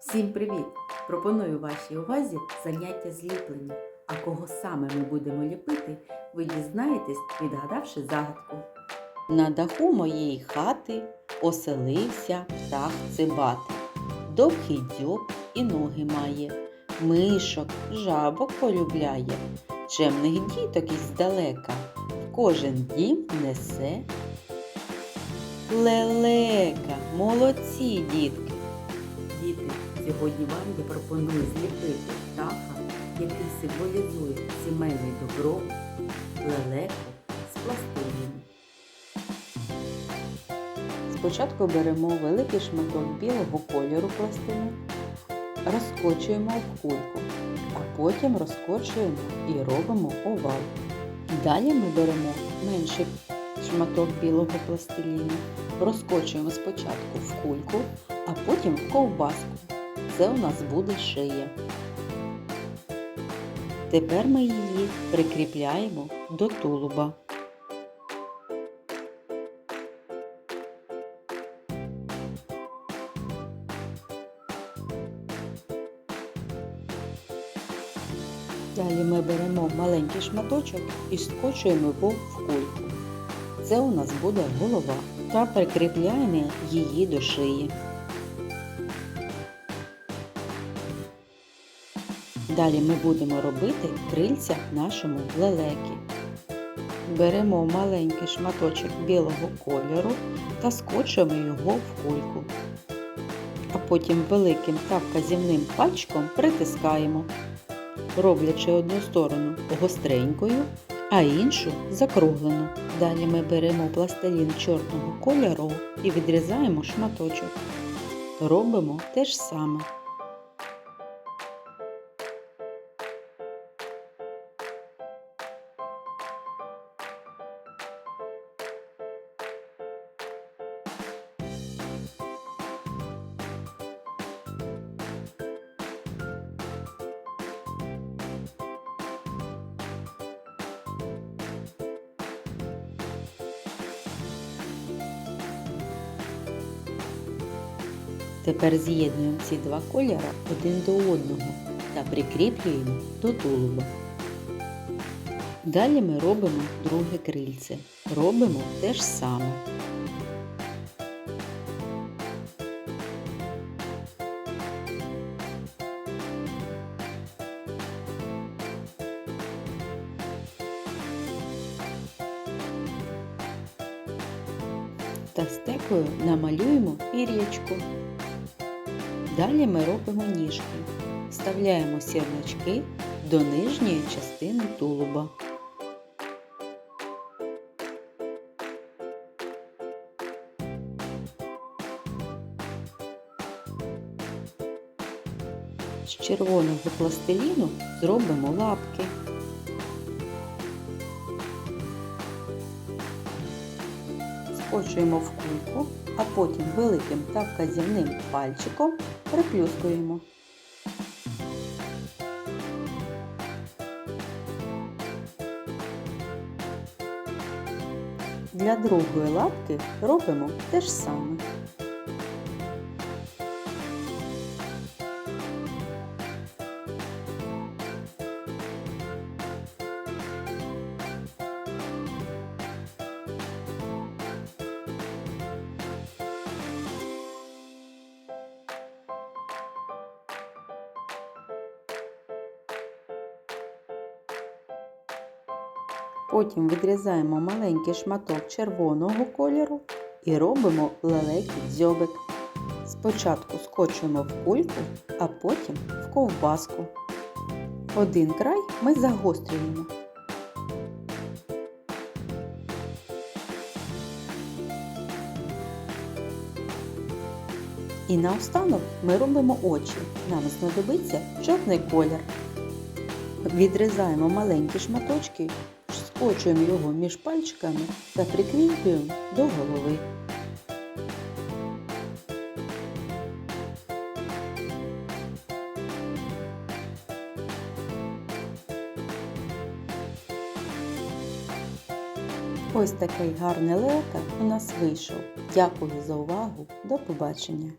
Всім привіт! Пропоную вашій увазі заняття зліплення. А кого саме ми будемо ліпити, ви дізнаєтесь, відгадавши загадку. На даху моєї хати оселився птах цибати. Довгий дзьоб і ноги має, мишок, жабок полюбляє, чемних діток іздалека в кожен дім несе. Лелека, молодці, дітки! Сьогодні вам я пропоную зліпити птаха, який символізує сімейний добро, лелеку з пластиліну. Спочатку беремо великий шматок білого кольору пластилину, розкочуємо в кульку, а потім розкочуємо і робимо овал. Далі ми беремо менший шматок білого пластиліну, розкочуємо спочатку в кульку, а потім в ковбаску. Це у нас буде шия. Тепер ми її прикріпляємо до тулуба. Далі ми беремо маленький шматочок і скочуємо його в кульку. Це у нас буде голова та прикріпляємо її до шиї. Далі ми будемо робити крильця нашому лелекі. Беремо маленький шматочок білого кольору та скочуємо його в кульку. А потім великим та вказівним пальчиком притискаємо, роблячи одну сторону гостренькою, а іншу закруглену. Далі ми беремо пластилін чорного кольору і відрізаємо шматочок. Робимо те ж саме. Тепер з'єднуємо ці два кольори один до одного та прикріплюємо до тулуба. Далі ми робимо друге крильце. Робимо те ж саме. Та стекою намалюємо пір'ячку. Далі ми робимо ніжки. Вставляємо сірнички до нижньої частини тулуба. З червоного пластиліну зробимо лапки. Скочуємо в кульку, а потім великим та вказівним пальчиком приплюскуємо. Для другої лапки робимо те ж саме. Потім відрізаємо маленький шматок червоного кольору і робимо лелекий дзьобик. Спочатку скочуємо в кульку, а потім в ковбаску. Один край ми загострюємо. І наостанок ми робимо очі. Нам знадобиться чорний колір. Відрізаємо маленькі шматочки, скочуємо його між пальчиками та прикріплюємо до голови. Ось такий гарний лелека у нас вийшов. Дякую за увагу. До побачення!